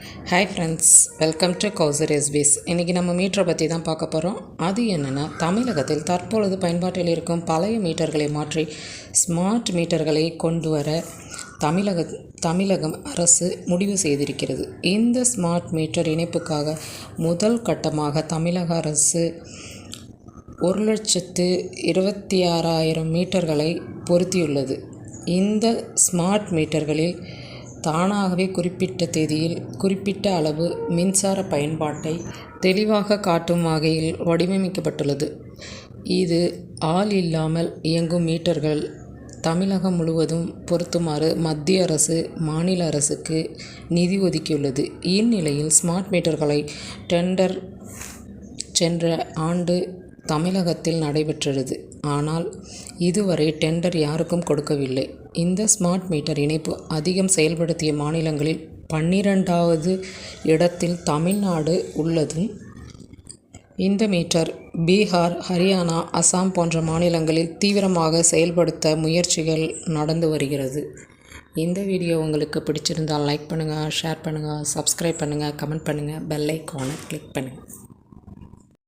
Hi friends welcome to Kausar எஸ்பிஸ் இன்றைக்கி நம்ம மீட்டரை பற்றி தான் பார்க்க போகிறோம் அது என்னென்னா தமிழகத்தில் தற்பொழுது பயன்பாட்டில் இருக்கும் பழைய மீட்டர்களை மாற்றி ஸ்மார்ட் மீட்டர்களை கொண்டு வர தமிழக தமிழகம் அரசு முடிவு செய்திருக்கிறது. இந்த ஸ்மார்ட் மீட்டர் இணைப்புக்காக முதல் கட்டமாக தமிழக அரசு ஒரு லட்சத்து இருபத்தி ஆறாயிரம் மீட்டர்களை பொருத்தியுள்ளது. இந்த ஸ்மார்ட் மீட்டர்களில் தானாகவே குறிப்பிட்ட தேதியில் குறிப்பிட்ட அளவு மின்சார பயன்பாட்டை தெளிவாக காட்டும் வகையில் வடிவமைக்கப்பட்டுள்ளது. இது ஆள் இல்லாமல் இயங்கும் மீட்டர்கள். தமிழகம் முழுவதும் பொருத்துமாறு மத்திய அரசு மாநில அரசுக்கு நிதி ஒதுக்கியுள்ளது. இந்நிலையில் ஸ்மார்ட் மீட்டர்களை டெண்டர் சென்ற ஆண்டு தமிழகத்தில் நடைபெற்றது. ஆனால் இதுவரை டெண்டர் யாருக்கும் கொடுக்கவில்லை. இந்த ஸ்மார்ட் மீட்டர் இணைப்பு அதிகம் செயல்படுத்திய மாநிலங்களில் பன்னிரெண்டாவது இடத்தில் தமிழ்நாடு உள்ளதும் இந்த மீட்டர் பீகார் ஹரியானா அசாம் போன்ற மாநிலங்களில் தீவிரமாக செயல்படுத்த முயற்சிகள் நடந்து வருகிறது. இந்த வீடியோ உங்களுக்கு பிடிச்சிருந்தால் லைக் பண்ணுங்கள் ஷேர் பண்ணுங்கள் சப்ஸ்கிரைப் பண்ணுங்கள் கமெண்ட் பண்ணுங்கள் பெல் ஐக்கானை கிளிக் பண்ணுங்கள்